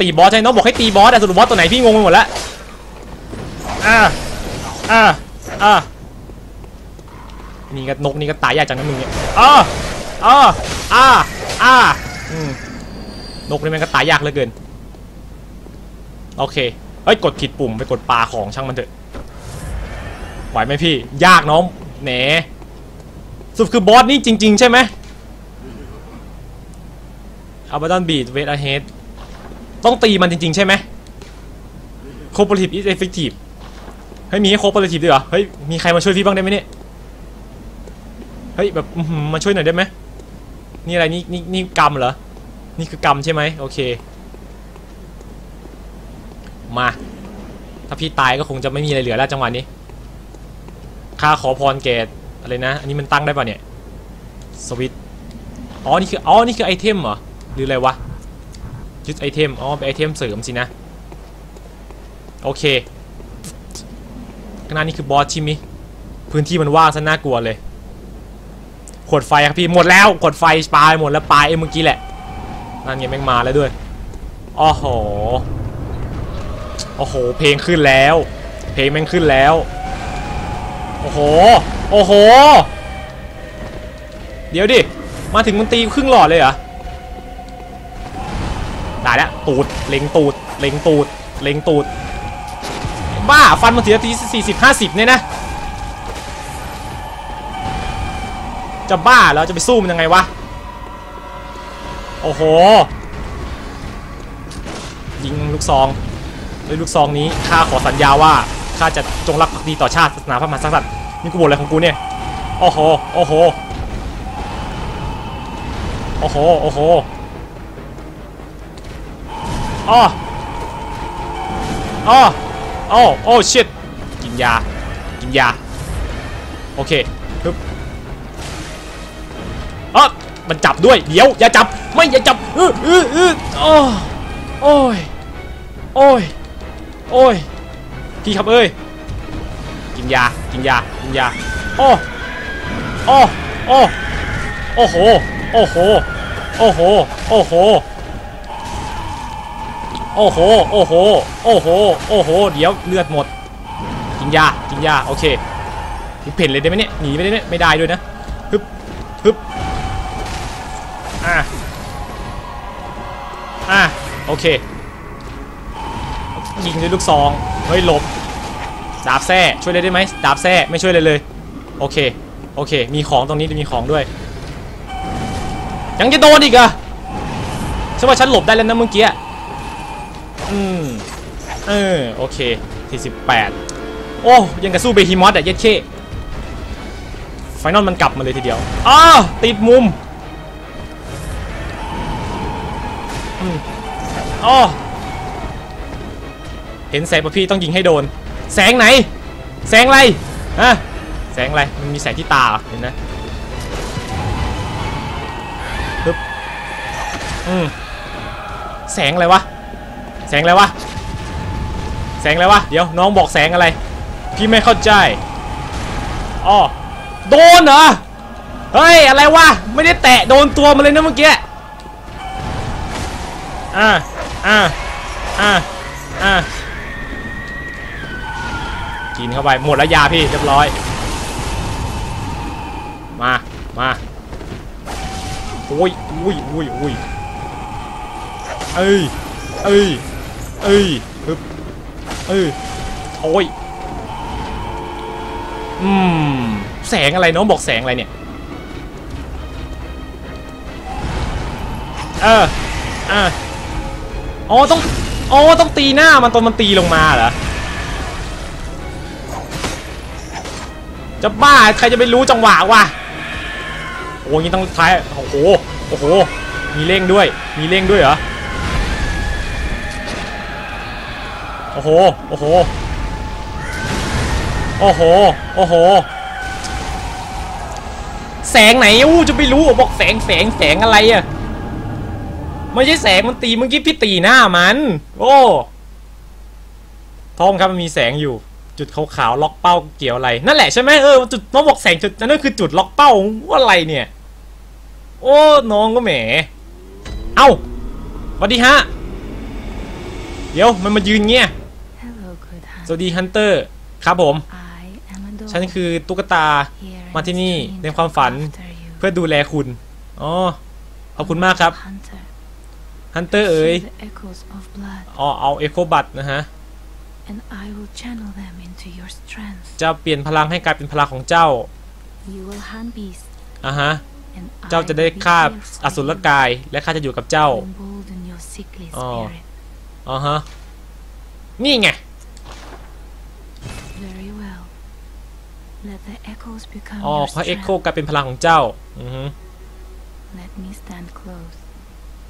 ตีบอสใช่น้องบอกให้ตีบอสแต่สรุปบอสตัวไหนพี่งงไปหมดล้วอ่าอ่าอ่านี่ก็นกนี่ก็ตายยากจังนะมึงเนี่ยอ่าอ่าอ่าอ่าอืมนกนี่มันก็ตายยากเหลือเกิน โอเคเฮ้ยกดผิดปุ่มไปกดปลาของช่างมันเถอะไหวไหมพี่ ยากน้องแหนสุดคือบอสนี่จริง ๆ ใช่ไหมอัลบาดอนบีดเวทอะเฮด ต้องตีมันจริง ๆ ใช่ไหมโค p ป r a t i v e is effective เฮ้ยมีให้ cooperative ด้วยเหรอ เฮ้ย มีใครมาช่วยพี่บ้างได้ไหมเนี่ย เฮ้ย แบบมาช่วยหน่อยได้ไหม นี่อะไร นี่นี่นี่กรรมเหรอ นี่คือกรรมใช่ไหมโอเค มา ถ้าพี่ตายก็คงจะไม่มีอะไรเหลือแล้วจังหวะนี้ข้าขอพรเกตอะไรนะ อันนี้มันตั้งได้ป่ะเนี่ย สวิตอ๋อ นี่คือ อ๋อ นี่คือไอเทมเหรอ หรืออะไรวะ ยึดไอเทม อ๋อเป็นไอเทมเสริมสินะ โอเคข้างหน้านี่คือบอสใชิมิพื้นที่มันว่างซะน่ากลัวเลย ขวดไฟครับพี่ หมดแล้ว ขวดไฟปลาไปหมดแล้วปลาเอ็มเมื่อกี้แหละ นั่นไงแม่งมาแล้วด้วยอ๋อโหโอ้โห เพลงขึ้นแล้ว เพลงแม่งขึ้นแล้ว โอ้โห โอ้โห เดี๋ยวดิ มาถึงมันตีครึ่งหลอดเลยเหรอ ได้แล้วตูดเล็งตูดเล็งตูดเล็งตูดบ้าฟันมันทีละทีสี่สิบห้าสิบเนี่ยนะ จะบ้าแล้วจะไปสู้มันยังไงวะ โอ้โห ยิงลูกซองด้วยลูกซองนี้ข้าขอสัญญาว่าข้าจะจงรักภักดีต่อชาติศาสนาพระมหากษัตริย์นี่กูบ่นอะไรของกูเนี่ย โอ้โห โอ้โห โอ้โห โอ้โห อ้ออ้อโอ้โอ้ชิตกินยา กินยา โอเคฮึบอ๋อมันจับด้วย เดี๋ยว อย่าจับ ไม่ อย่าจับอืออืออือโอ้โอ้ย โอ้ย โอ้ย พี่ครับเอ้ย กินยา กินยา กินยา โอ้โอ้โอ้โอ้โห โอ้โห โอ้โห โอ้โห โอ้โห โอ้โห โอ้โห โอ้โห เดี๋ยวเลือดหมด กินยา กินยา โอเคกูเพ่นเลยได้ไหมเนี่ย หนีไปได้ไหมไม่ได้ด้วยนะ ฮึบ ฮึบ อะ อะ โอเค ยิงด้วยลูกซอง เฮ้ยหลบ ดาบแท้ช่วยเลยได้ไหมดาบแท้ไม่ช่วยเลยเลย โอเค โอเค มีของตรงนี้มีของด้วย ยังจะโดนอีกอะใช่ว่าฉันหลบได้แล้วนะเมื่อกี้ อืมเออโอเค 48 โอ้ยังกับสู้เบฮีมอสอะเย็ดเคไฟนอลมันกลับมาเลยทีเดียวอ้าติดมุมอืมอ๋อเห็นแสงปะพี่ต้องยิงให้โดน แสงไหน แสงอะไรฮะแสงอะไร มันมีแสงที่ตาเหรอเห็นนะปึ๊บอืมแสงอะไรวะ แสงอะไรวะ แสงอะไรวะ เดี๋ยวน้องบอกแสงอะไร พี่ไม่เข้าใจอ๋อโดนเหรอ เฮ้ย อะไรวะ ไม่ได้แตะโดนตัวมันเลยนะเมื่อกี้ อ่าอ่าอ่าอ่ากินเข้าไป หมดแล้วยาพี่เรียบร้อย มา มาโอ้ยอุ้ยอุ้ยอุ้ยเอ้ยเอ้ย เอ้ยฮึบเอ้ยโอ้ยอืมแสงอะไรน้องบอกแสงอะไรเนี่ยเอออ่าอ๋อต้องอ๋อต้องตีหน้ามันตอนมันตีลงมาเหรอจะบ้าใครจะไปรู้จังหวะวะโอ้ยนี่ต้องท้ายโอ้โหโอ้โหมีเร่งด้วยมีเร่งด้วยเหรอ อ้โห โอ้โห โอ้โห โอ้โห แสงไหนอู้จะไปรู้บอกแสงแสงแสงอะไรอะไม่ใช่แสงมันตีเมื่อกี้พี่ตีหน้ามัน โอ้ท้องครับมันมีแสงอยู่ จุดขาวๆล็อกเป้าเกี่ยวอะไรนั่นแหละใช่ไหมเออจุดน้องบอกแสงจุดนั่นคือจุดล็อกเป้าว่าอะไรเนี่ย โอ้น้องก็แหม เอ้าสวัสดีฮะ เดี๋ยวมันมายืนเงี้ย สวัส hunter. ดีฮันเตอร์ครับผม I am a dog ฉันคือตุ๊กตา here มา in ที่นี่ stream ในความฝัน after you. เพื่อดูแลคุณ อ๋อ ขอบคุณมากครับ Hunter. ฮันเตอร์เอ๋ย See the echoes of blood, อ๋อเอาเอโคบัตนะฮะ and I will channel them into your strength. จะเปลี่ยนพลังให้กลายเป็นพลังของเจ้า You will hunt beasts, อะฮะ and เจ้า I จะได้ will be ฆ่า here อสุร for you กาย และข้าจะอยู่กับเจ้า to embolden your sickly Oh. spirit. อ๋อฮะ นี่ไง อ๋อ your เพราะเอ็กโค strength. กลายเป็นพลังของเจ้า อือฮึ Let me stand close.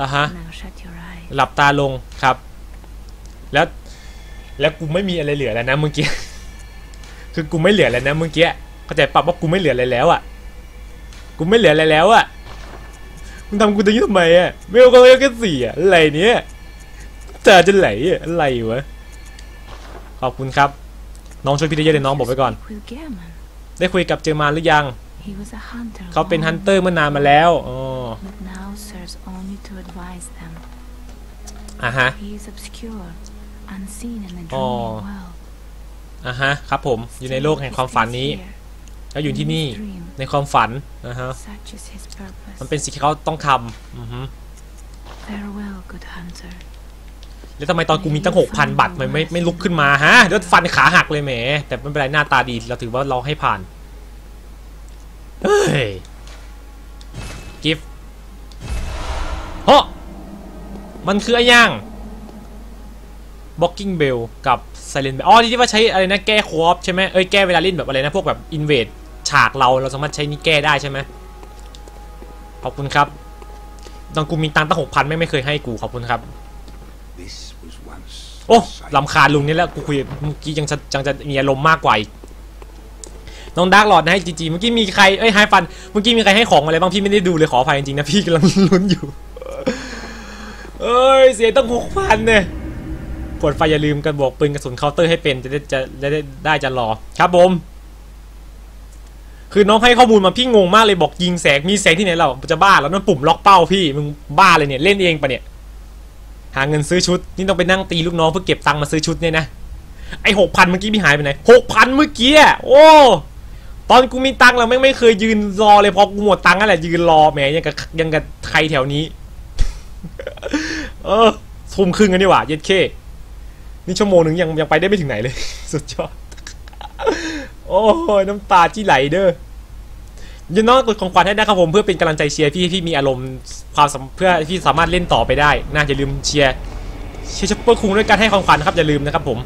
อะฮะ Now shut your eyes. หลับตาลงครับ แล้ว แล้วกูไม่มีอะไรเหลือแล้วนะเมื่อกี้ คือกูไม่เหลือแล้วนะเมื่อกี้ เข้าใจปรับว่ากูไม่เหลืออะไรแล้วอะ กูไม่เหลืออะไรแล้วอะ มึงทำกูตรงนี้ทำไมอะ ไม่เอาก็ไม่เอาแค่สี่อะ อะไรเนี้ยตาจะไหลอะอะไรวะ ขอบคุณครับ น้องช่วยพี่ได้เยอะเลยน้องบอกไว้ก่อน Speak with Gammon. ได้คุยกับเจอมานหรือยัง He was a hunter. เขาเป็น long ฮันเตอร์เมื่อนานมาแล้วอ๋อ but now serves only to advise them. อะฮะ He is obscure, unseen in the Oh. dreaming world. อะฮะครับผมอยู่ในโลกแห่งความฝันนี้ He stays แล้วอยู่ที่นี่ here. In his dream, ในความฝันนะฮะ such is his purpose. มันเป็นสิ่งที่เขาต้องทำอือฮึ Farewell, good hunter. แล้วทำไมตอนกูมีตั้งหกพันบัตรมันไม่ไม่ลุกขึ้นมาฮะแล้วฟันขาหักเลยแหม แต่ไม่เป็นไรหน้าตาดีเราถือว่าเราให้ผ่าน เฮ้ย กิฟเฮ้มันคืออะไรย่าง Blocking Bell กับ Silent Bell อ๋อที่ว่าใช้อะไรนะแก้คอฟใช่ไหมเอ้ยแก้เวลาเล่นแบบอะไรนะพวกแบบ Invade ฉากเราเราสามารถใช้นี่แก้ได้ใช่ไหมขอบคุณครับตอนกูมีตังตั้งหกพันไม่ไม่เคยให้กูขอบคุณครับ โอ้ a sight ลำคาญลุงนี่แหล้วกูคุยเมื่อกี้ยังจะยังจะมีอารมณ์มากกว่าอีกน้องดาร์กหลอดนะให้จีจีเมื่อกี้มีใครเอ้ยไฮฟันเมื่อกี้มีใครให้ของอะไรบ้างพี่ไม่ได้ดูเลยขออภัยจริงๆนะพี่กำลังลุ้นอยู่เอ้ยเสียตั้งหกพันเนี่ยปวดไฟอย่าลืมกันบอกปืนกระสุนเคาน์เตอร์ให้เป็นจะได้จะจะได้ได้จะรอครับผมคือน้องให้ข้อมูลมาพี่งงมากเลยบอกยิงแสงมีแสงที่ไหนเราจะบ้าแล้วนั่นปุ่มล็อกเป้าพี่มึงบ้าเลยเนี่ยเล่นเองปะเนี่ย หาเงินซื้อชุด นี่ต้องไปนั่งตีลูกน้องเพื่อเก็บตังค์มาซื้อชุดเนี่ยนะ ไอหกพันเมื่อกี้พี่หายไปไหนหกพันเมื่อกี้อะโอ้ตอนกูมีตังค์เราไม่ไม่เคยยืนรอเลยพอกูหมดตังค์นั่นแหละยืนรอแหมยังกับยังกับใครแถวนี้ เออทุ่มครึ่งกันนี่หว่าเย็ดเคนี่ชั่วโมงหนึ่งยังยังไปได้ไม่ถึงไหนเลย สุดยอด โอ้ยน้ำตาที่ไหลเด้อ ยินน้องกดของขวัญให้ได้ครับผมเพื่อเป็นกำลังใจเชียร์พี่พี่มีอารมณ์ความเพื่อพี่สามารถเล่นต่อไปได้น่าอย่าลืมเชียร์เชียร์ชัปเปอร์คุงด้วยการให้ของขวัญนะครับอย่าลืมนะครับผม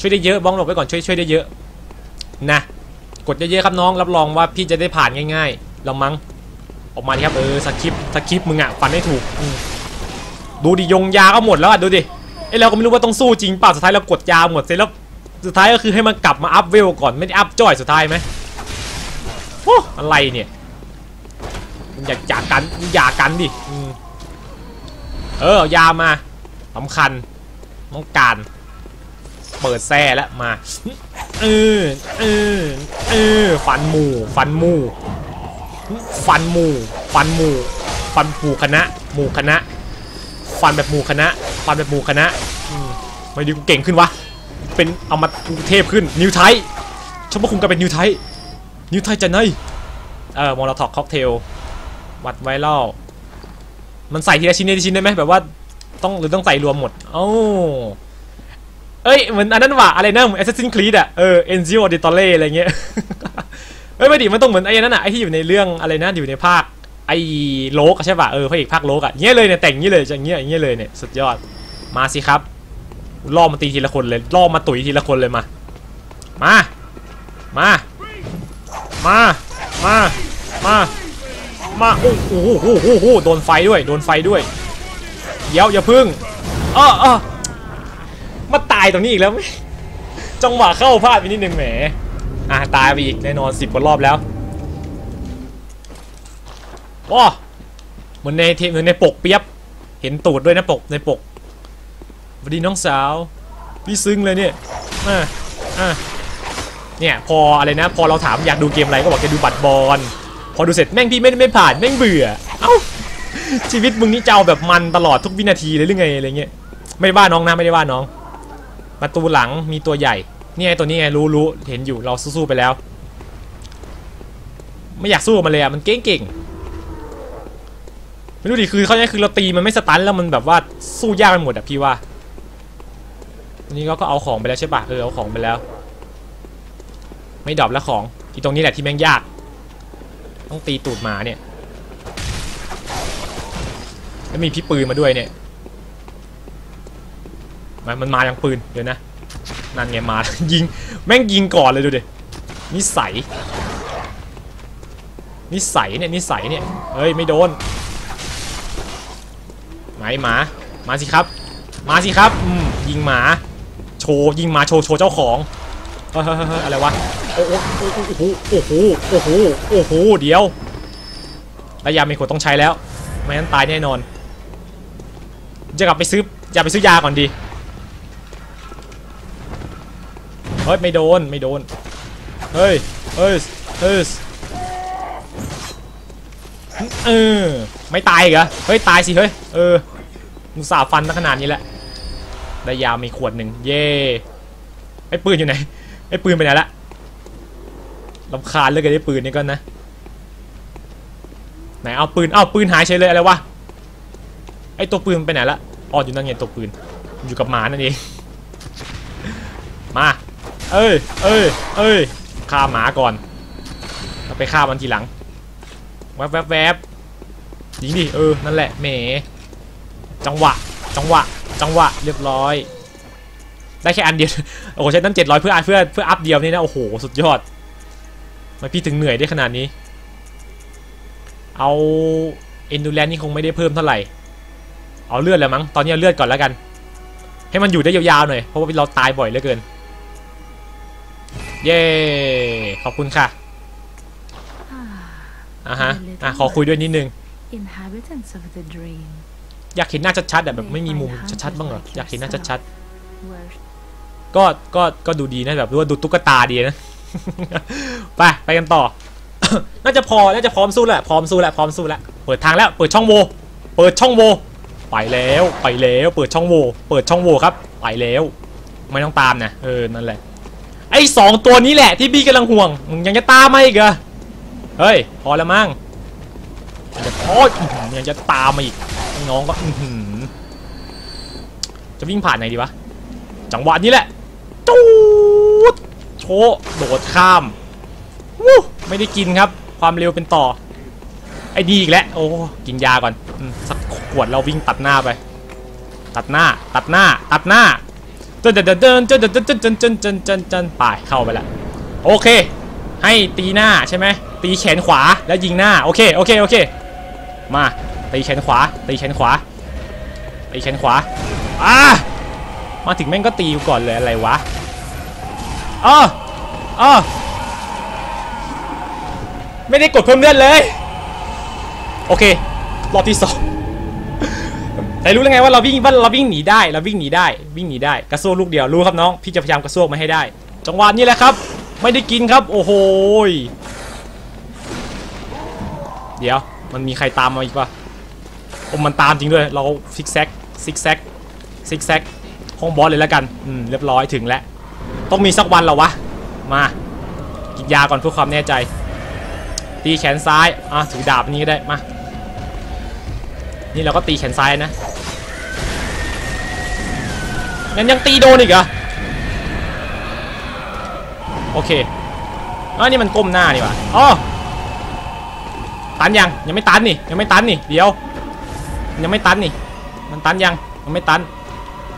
ช่วยได้เยอะบ้องหลบไว้ก่อนช่วยช่วยได้เยอะนะกดเยอะๆครับน้องรับรองว่าพี่จะได้ผ่านง่ายๆลองมั้งออกมาครับเออสคริปต์สคริปต์มึงอะฟันให้ถูกดูดิยงยาก็หมดแล้วอะดูดิไอเราก็ไม่รู้ว่าต้องสู้จริงเปล่าสุดท้ายเรากดยาหมดเสร็จแล้วสุดท้ายก็คือให้มันกลับมาอัพเวลก่อนไม่ได้อัพจ่อยสุดท้ายไหม โอ้อะไรเนี่ยมึงอยากจากกันมึงอยากกันดิอเออยามาสำคัญต้องการ เปิดแซ่แล้วมาเออเออเออฟันหมูฟันหมูฟันหมูฟันหมูฟันหมูคณะหมูคณะฟันแบบหมูคณะฟันแบบหมูคณะไม่ดีกูเก่งขึ้นวะเป็นเอามากูเทพขึ้นนิวไทยชมว่าคุมกันเป็นนิวไทย นิวไทยจะไหนเออมอลท็อกค็อกเทลวัดไวรัลมันใส่ทีละชิ้นทีละชิ้นได้ไหมแบบว่าต้องหรือต้องใส่รวมหมดโอ้เอ้ยเหมือนอันนั้นว่ะอะไรนะเหมือน Assassin's Creed อะเออ Ezio Auditore อะไรเงี้ยเอ้ยไม่ดิมันต้องเหมือนไอ้นั่นอะไอ้ที่อยู่ในเรื่องอะไรนะอยู่ในภาคไอ้โลกใช่ป่ะเออพระเอกภาคโลกอะเงี้ยเลยเนี่ยแต่งงี้เลยอย่างเงี้ยอย่างเงี้ยเลยเนี่ยสุดยอดมาสิครับล่อมาตีทีละคนเลยล่อมาตุ๋ยทีละคนเลยมา มา มา มา มา มา มา โอ้โหโอ้โหโอ้โหโดนไฟด้วย โดนไฟด้วย เดี๋ยวอย่าพึ่งเออเออมาตายตรงนี้อีกแล้วไหมจังหวะเข้าพลาดไปนิดนึงแหม อะตายไปอีกแน่นอนสิบกว่ารอบแล้วว้าเหมือนในเทเหมือนในปกเปียบ เห็นตูดด้วยนะปกในปกสวัสดีน้องสาว พี่ซึ้งเลยเนี่ย อะ อะ เนี่ยพออะไรนะ พอเราถามอยากดูเกมอะไรก็บอกจะดูบัตรบอลพอดูเสร็จแม่งพี่ไม่ไม่ผ่านแม่งเบื่อ เอ้าชีวิตมึงนี่จะเอาแบบมันตลอดทุกวินาทีเลยหรือไงอะไรเงี้ยไม่ได้ว่าน้องนะไม่ได้ว่าน้อง ประตูหลังมีตัวใหญ่นี่ไงตัวนี้ไงรู้รู้เห็นอยู่เราสู้ๆไปแล้ว ไม่อยากสู้มันเลยอะมันเก่งเก่งๆไม่รู้ดิคือเขาเนี่ยคือเราตีมันไม่สตันแล้วมันแบบว่าสู้ยากไปหมดอะพี่ว่าอันนี้เราก็เอาของไปแล้วใช่ปะเออเอาของไปแล้ว ไม่ดรอปแล้วของที่ตรงนี้แหละที่แม่งยาก ต้องตีตูดหมาเนี่ย แล้วมีพี่ปืนมาด้วยเนี่ย มันมันมาอย่างปืนเดี๋ยวนะ นั่นไงมายิงแม่งยิงก่อนเลยดูดิ นิสัย นิสัยเนี่ยนิสัยเนี่ย เฮ้ยไม่โดนไหนหมา มาสิครับ มาสิครับอืมยิงหมา โชว์ยิงหมาโชว์โชว์เจ้าของ เฮ้ยเฮ้ยเฮ้ยเฮ้ยอะไรวะ โอ้โหโอ้โหโอ้โหโอ้โหโอ้โหเดี๋ยวระยะไม่ควรต้องใช้แล้วไม่งั้นตายแน่นอน จะกลับไปซื้ออย่าไปซื้อยาก่อนดีเฮ้ยไม่โดนไม่โดนเฮ้ยเฮ้ยเฮ้ยเออไม่ตายเหรอเฮ้ยตายสิเฮ้ยเออมุสาฟันมาขนาดนี้แหละได้ยามีขวดหนึ่งเย่ไอ้ปืนอยู่ไหนไอ้ปืนไปไหนละ ลำคาญเหลยกันไอ้ปืนนี่ก็นะ ไหนเอาปืนเอาปืนหายเฉยเลยอะไรวะ ไอตัวปืนไปไหนละอ๋ออยู่นั่นไงตัวปืน อยู่กับหมานั่นเอง มา เอ้ย เอ้ย เอ้ย ฆ่าหมาก่อนแล้วไปฆ่ามันทีหลัง แวบแวบแวบยิงดิ เออ นั่นแหละแหมจังหวะ จังหวะ จังหวะ เรียบร้อยได้แค่อันเดียว โอ้โหใช้ตั้งเจ็ดร้อยเพื่อเพื่อเพื่ออัพเดียวนี่นะ โอ้โห สุดยอด มพี่ถึงเหนื่อยได้ขนาดนี้ เอาเอนดูแลนนี่คงไม่ได้เพิ่มเท่าไหร่ เอาเลือดแล้วมั้ง ตอนนี้เอาเลือดก่อนแล้วกัน ให้มันอยู่ได้ยาวๆหน่อย เพราะว่าเราตายบ่อยเหลือเกิน เย้ ขอบคุณค่ะ Ah, อะฮะ อะขอคุยด้วยนิดนึง inhabitants of the dream. อยากเห็นหน้าชัดๆอะแบบไม่มีมุมชัดๆบ้างเหรอ อยากเห็นหน้าชัด Were ๆก็ ก็ ก็ดูดีนะแบบรู้ว่าดูตุ๊กตาดีนะ ไปไปกันต่อ น่าจะพอ น่าจะพร้อมสู้แหล้วพร้อมสู้แหล้วพร้อมสู้แล้ว เปิดทางแล้ว เปิดช่องโหว่เปิดช่องโหว่ไปแล้ว ไปแล้ว เปิดช่องโหว่เปิดช่องโหว่ครับ ไปแล้ว ไม่ต้องตามนะ เออ นั่นแหละ ไอ้สองตัวนี้แหละที่พี่กำลังห่วง มึงยังจะตามมาอีกเหรอ เฮ้ย พอแล้วมั้งจะพอยังจะตามมาอีก น้องก็จะวิ่งผ่านไหนดีวะ จังหวะนี้แหละ โชว์โดดข้ามวู้ไม่ได้กินครับ ความเร็วเป็นต่อ ไอ้ดีอีกแล้วโอ้กินยาก่อนอสักขวดเราวิ่งตัดหน้าไป ตัดหน้า ตัดหน้า ตัดหน้าเดินเดินเดินเดินเดินเดินเดินเดินเดินเดินเดินเดินไปเข้าไปละโอเค ให้ตีหน้าใช่ไหมตีแขนขวาแล้วยิงหน้าโอเคโอเคโอเค มาตีแขนขวาตีแขนขวาตีแขนขวาอ่ามาถึงแม่งก็ตีกูก่อนเลยอะไรวะ อ้ออ้อไม่ได้กดเพิ่มเลือดเลย โอเค รอบที่สองแต่รู้แล้วไงว่าเราวิ่งว่าเราวิ่งหนีได้ เราวิ่งหนีได้ วิ่งหนีได้ กระซวกลูกเดียว รู้ครับน้อง พี่จะพยายามกระซวกมาให้ได้ จังหวะนี้แหละครับ ไม่ได้กินครับ โอ้โห เดี๋ยว มันมีใครตามมาอีกปะโอ้มันตามจริงด้วย เราซิกแซก ซิกแซก ซิกแซกห้องบอสเลยแล้วกัน อืม เรียบร้อยถึงแล้ว ต้องมีสักวันเหรอวะ มา กินยาก่อนเพื่อความแน่ใจ ตีแขนซ้าย อะถือดาบนี้ก็ได้ มา นี่เราก็ตีแขนซ้ายนะงั้นยังตีโดนอีกเหรอ โอเคอ๋อนี่มันก้มหน้านี่วะอ๋อตันยัง ยังไม่ตันนี่ ยังไม่ตันนี่ เดี๋ยว ยังไม่ตันนี่ มันตันยังยังไม่ตัน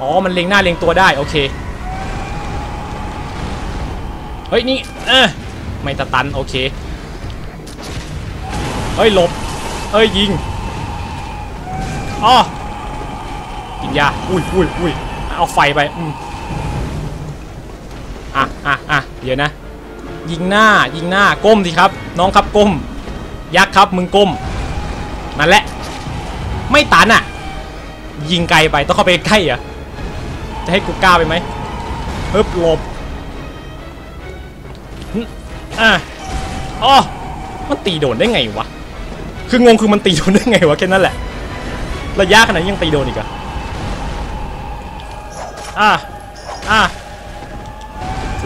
อ๋อ มันเล็งหน้าเล็งตัวได้ โอเค เฮ้ยนี่เออไม่ตะตันโอเคเฮ้ยหลบเฮ้ยยิงอ๋อกินยาอุ้ยอุ้ยอุ้ยเอาไฟไปอืมอะอะอะเดี๋ยวนะ ยิงหน้ายิงหน้าก้มสิครับ น้องครับก้ม ยักษ์ครับมึงก้มนั่นแหละ ไม่ตันอะ ยิงไกลไปต้องเข้าไปใกล้อะจะให้กูกล้าไปไหมเฮ้บหลบ อะอ๋อมันตีโดนได้ไงวะ คืองงคือมันตีโดนได้ไงวะแค่นั้นแหละ ระยะขนาดนี้ยังตีโดนอีกอะอะอะ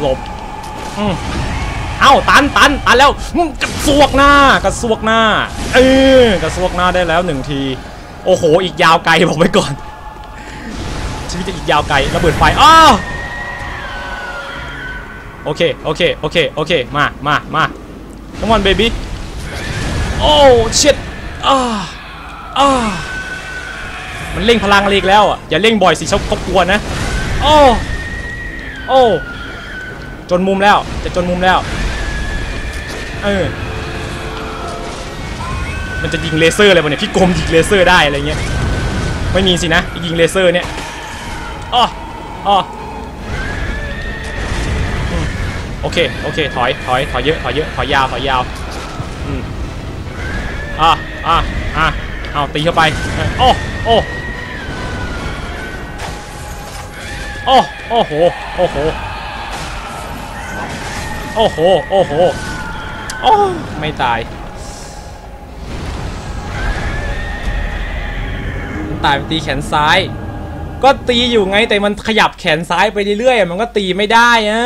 หลบอืมเอ้าตันตันตันแล้วอืมกระซวกหน้ากระซวกหน้า เออกระซวกหน้าได้แล้วหนึ่งที โอ้โห อีกยาวไกลบอกไว้ก่อนชีวิตจะอีกยาวไกลระเบิดไฟอ้าว โอเค โอเค โอเค โอเค มา มา มา come on baby โอ้ shit อ่าอ่ามันเร่งพลังอะไรอีกแล้วอะ อย่าเร่งบ่อยสิชอบคบกวนนะ โอ้ โอ้ จนมุมแล้ว จะจนมุมแล้ว เออ มันจะยิงเลเซอร์อะไรวะเนี่ยพี่กรมยิงเลเซอร์ได้อะไรเงี้ย ไม่มีสินะยิงเลเซอร์เนี่ยอ๋ออ๋อ โอเค โอเค ถอย ถอย ถอยเยอะ ถอยเยอะ ถอยยาว ถอยยาว อืมอะอะอะเอาตีเข้าไป โอ้ โอ้ โอ้ โอ้โห โอ้โห โอ้โห โอ้โห โอ้ ไม่ตายมันตายตีแขนซ้าย ก็ตีอยู่ไงแต่มันขยับแขนซ้ายไปเรื่อยๆ มันก็ตีไม่ได้อะ